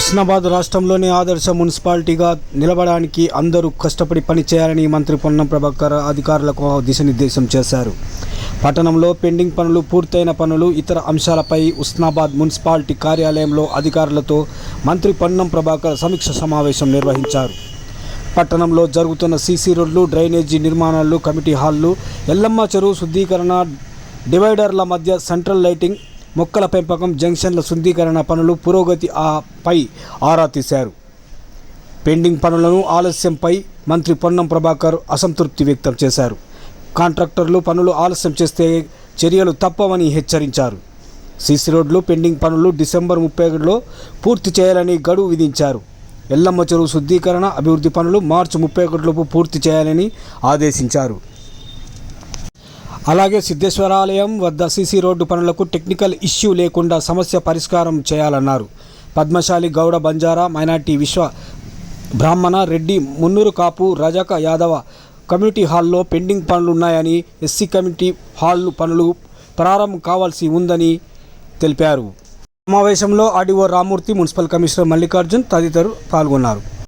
హుస్నాబాద్ రాష్ట్రంలోని ఆదర్శ మున్సిపాలిటీగా నిలబడడానికి అందరూ కష్టపడి పనిచేయాలని మంత్రి పొన్నం ప్రభాకర్ అధికారులకు దిశానిర్దేశం చేశారు. పట్టణంలో పెండింగ్ పనులు పూర్తయిన పనులు ఇతర అంశాలపై ఉస్నాబాద్ మున్సిపాలిటీ కార్యాలయంలో అధికారులతో మంత్రి పొన్నం ప్రభాకర్ సమీక్ష సమావేశం నిర్వహించారు. పట్టణంలో జరుగుతున్న సీసీ రోడ్లు డ్రైనేజీ నిర్మాణాలు కమిటీ హాళ్ళు ఎల్లమ్మ చెరువు శుద్ధీకరణ డివైడర్ల మధ్య సెంట్రల్ లైటింగ్ మొక్కల పెంపకం జంక్షన్ల శుద్ధీకరణ పనులు పురోగతి పై ఆరా తీశారు. పెండింగ్ పనులను ఆలస్యంపై మంత్రి పొన్నం ప్రభాకర్ అసంతృప్తి వ్యక్తం చేశారు. కాంట్రాక్టర్లు పనులు ఆలస్యం చేస్తే చర్యలు తప్పవని హెచ్చరించారు. సీసీ రోడ్లు పెండింగ్ పనులు డిసెంబర్ ముప్పై ఒకటిలో పూర్తి చేయాలని గడువు విధించారు. ఎల్లమ్మ చెరువు శుద్ధీకరణ అభివృద్ధి పనులు మార్చి ముప్పై ఒకటిలోపు పూర్తి చేయాలని ఆదేశించారు. అలాగే సిద్ధేశ్వరాలయం వద్ద సీసీ రోడ్డు పనులకు టెక్నికల్ ఇష్యూ లేకుండా సమస్య పరిష్కారం చేయాలన్నారు. పద్మశాలి గౌడ బంజారా మైనార్టీ విశ్వ బ్రాహ్మణ రెడ్డి మున్నూరు కాపు రజక యాదవ కమ్యూనిటీ హాల్లో పెండింగ్ పనులు ఉన్నాయని ఎస్సీ కమిటీ హాల్ పనులు ప్రారంభం కావాల్సి ఉందని తెలిపారు. సమావేశంలో RDO Ramurthy municipal commissioner Mallikarjun తదితరులు పాల్గొన్నారు.